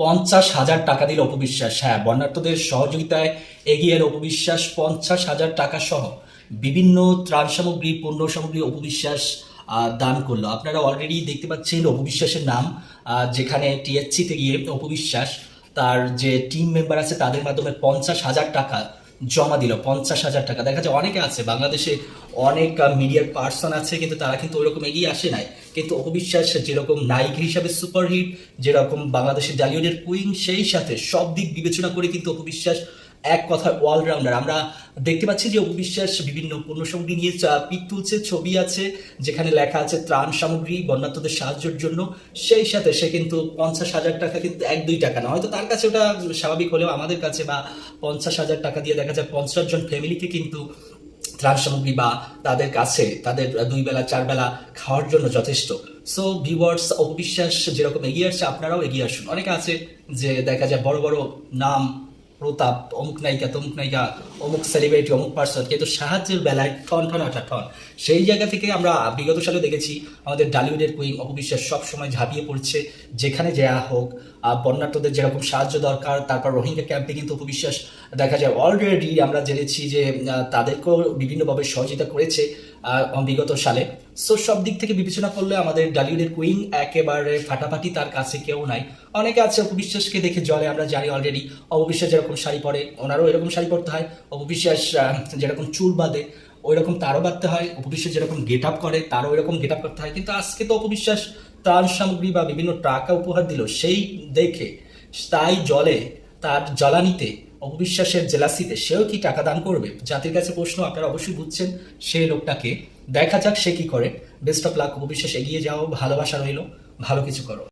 পঞ্চাশ হাজার টাকা দিল অপবিশ্বাস। হ্যাঁ বন্যার্থদের সহযোগিতায় এগিয়ে এল অপবিশ্বাস। পঞ্চাশ হাজার টাকা সহ বিভিন্ন ত্রাণ সামগ্রী, পণ্য সামগ্রী অপবিশ্বাস দান করল। আপনারা অলরেডি দেখতে পাচ্ছেন অপবিশ্বাসের নাম যেখানে টিএসসিতে গিয়ে অপবিশ্বাস তার যে টিম মেম্বার আছে তাদের মাধ্যমে পঞ্চাশ হাজার টাকা জমা দিল, পঞ্চাশ হাজার টাকা। দেখা যায় অনেকে আছে, বাংলাদেশে অনেক মিডিয়ার পার্সন আছে, কিন্তু তারা কিন্তু ওইরকম এগিয়ে আসে নাই। কিন্তু অবিশ্বাস যেরকম নায়িক হিসাবে সুপারহিট যেরকম বাংলাদেশের ডালিউডের কুইং সেই সাথে সব দিক বিবেচনা করে কিন্তু অপবিশ্বাস এক কথায় অলরাউন্ডার আমরা দেখতে পাচ্ছি যে অপবিশ্বাস বিভিন্ন পণ্য সামগ্রী নিয়ে পিক তুলছে, ছবি আছে, যেখানে লেখা আছে ত্রাণ সামগ্রী বন্যার্থদের সাহায্যের জন্য। সেই সাথে সে কিন্তু পঞ্চাশ হাজার টাকা কিন্তু এক, দুই টাকা না। হয়তো তার কাছে ওটা স্বাভাবিক হলেও আমাদের কাছে বা পঞ্চাশ হাজার টাকা দিয়ে দেখা যায় পঞ্চাশ জন ফ্যামিলিকে কিন্তু ত্রাণ সামগ্রী বা তাদের কাছে, তাদের দুই বেলা, চার বেলা খাওয়ার জন্য যথেষ্ট। সো ভিউয়ার্স অপবিশ্বাস যেরকম এগিয়ে আসছে, আপনারাও এগিয়ে আসুন। অনেকে আছে যে দেখা যায় বড় বড় নাম প্রতাপ, অমুক নায়িকা, তমুক নায়িকা, অমুক সেলিব্রিটি অমুক পার্সন কিন্তু সাহায্যের বেলায় ঠন ঠন আটা ঠন। সেই জায়গা থেকে আমরা বিগত সালে দেখেছি আমাদের ডালিউডের কুইন অপবিশ্বাস সব সময় ঝাঁপিয়ে পড়ছে, যেখানে যাওয়া হোক বন্যার্থদের যেরকম সাহায্য দরকার, তারপর রোহিঙ্গা ক্যাম্পে কিন্তু অপবিশ্বাস দেখা যায়। অলরেডি আমরা জেনেছি যে তাদেরকেও বিভিন্নভাবে সহযোগিতা করেছে বিগত সালে। সো সব দিক থেকে বিবেচনা করলে আমাদের ডালিউডের কুইন একেবারে ফাটাফাটি, তার কাছে কেউ নাই। অনেকে আছে অপবিশ্বাসকে দেখে জলে, আমরা জানি অলরেডি অপবিশ্বাস যেরকম শাড়ি পরে, ওনারও এরকম শাড়ি পরতে হয়। অপবিশ্বাস যেরকম চুল বাঁধে ওই রকম তারও বাঁধতে হয়। অপবিশ্বাস যেরকম গেট আপ করে, তারও এরকম গেট আপ করতে হয়। কিন্তু আজকে তো অপবিশ্বাস ত্রাণ সামগ্রী বা বিভিন্ন টাকা উপহার দিল, সেই দেখে, তাই জলে, তার জ্বালানিতে অপবিশ্বাসের জেলাসিতে সেও কি টাকা দান করবে? জাতির কাছে প্রশ্ন, আপনারা অবশ্যই বুঝছেন সেই লোকটাকে। দেখা যাক সে কি করে। বেস্ট অফ লাক অবিশ্বাস এগিয়ে যাও, ভালোবাসা রইল, ভালো কিছু করো।